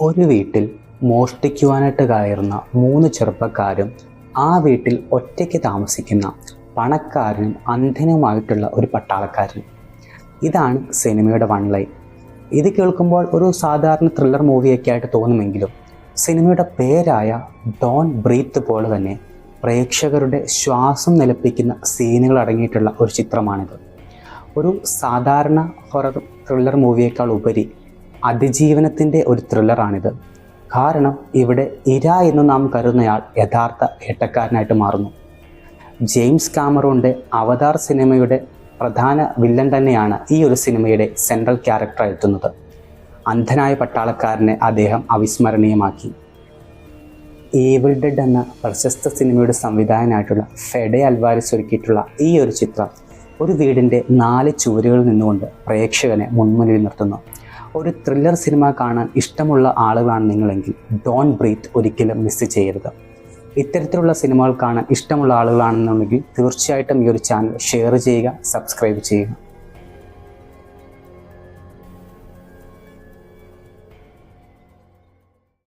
ഒരു വീട്ടിൽ മോഷ്ടിക്കുവാനായിട്ട് കയറുന്ന മൂന്ന് ചെറുപ്പക്കാരും ആ വീട്ടിൽ ഒറ്റയ്ക്ക് താമസിക്കുന്ന പണക്കാരനും അന്ധനുമായിട്ടുള്ള ഒരു പട്ടാളക്കാരൻ ഇതാണ് സിനിമയുടെ വൺ ലൈൻ. ഇത് കേൾക്കുമ്പോൾ ഒരു സാധാരണ ത്രില്ലർ മൂവിയൊക്കെ ആയിട്ട് തോന്നുമെങ്കിലും സിനിമയുടെ പേരായ ഡോൺ ബ്രീത്ത് പോലെ തന്നെ പ്രേക്ഷകരുടെ ശ്വാസം നിലപ്പിക്കുന്ന സീനുകൾ അടങ്ങിയിട്ടുള്ള ഒരു ചിത്രമാണിത്. ഒരു സാധാരണ ഹൊറർ ത്രില്ലർ മൂവിയേക്കാൾ ഉപരി അതിജീവനത്തിന്റെ ഒരു ത്രില്ലറാണിത് കാരണം ഇവിടെ ഇര എന്ന് നാം കരുതുന്നയാൾ യഥാർത്ഥ വേട്ടക്കാരനായിട്ട് മാറുന്നു. ജെയിംസ് കാമറോണിന്റെ അവതാർ സിനിമയുടെ പ്രധാന വില്ലൻ തന്നെയാണ് ഈ ഒരു സിനിമയുടെ സെൻട്രൽ ക്യാരക്ടർ എത്തുന്നത് അന്ധനായ പട്ടാളക്കാരനെ അദ്ദേഹം അവിസ്മരണീയമാക്കി. ഏവിൾ ഡെഡ് എന്ന പ്രശസ്ത സിനിമയുടെ സംവിധായകനായിട്ടുള്ള ഫെഡെ അൽവാരിസ് ഒരുക്കിയിട്ടുള്ള ഈ ഒരു ചിത്രം ഒരു വീടിന്റെ നാല് ചുവരുകളിൽ നിന്നുകൊണ്ട് പ്രേക്ഷകനെ മുൻമുന്നിൽ നിർത്തുന്നു. ഒരു ത്രില്ലർ സിനിമ കാണാൻ ഇഷ്ടമുള്ള ആളുകളാണ് നിങ്ങളെങ്കിൽ ഡോൺ ബ്രീത്ത് ഒരിക്കലും മിസ് ചെയ്യരുത്. ഇത്തരത്തിലുള്ള സിനിമകൾ കാണാൻ ഇഷ്ടമുള്ള ആളുകളാണെന്നുണ്ടെങ്കിൽ തീർച്ചയായിട്ടും ഈ ഒരു ചാനൽ ഷെയർ ചെയ്യുക സബ്സ്ക്രൈബ് ചെയ്യുക.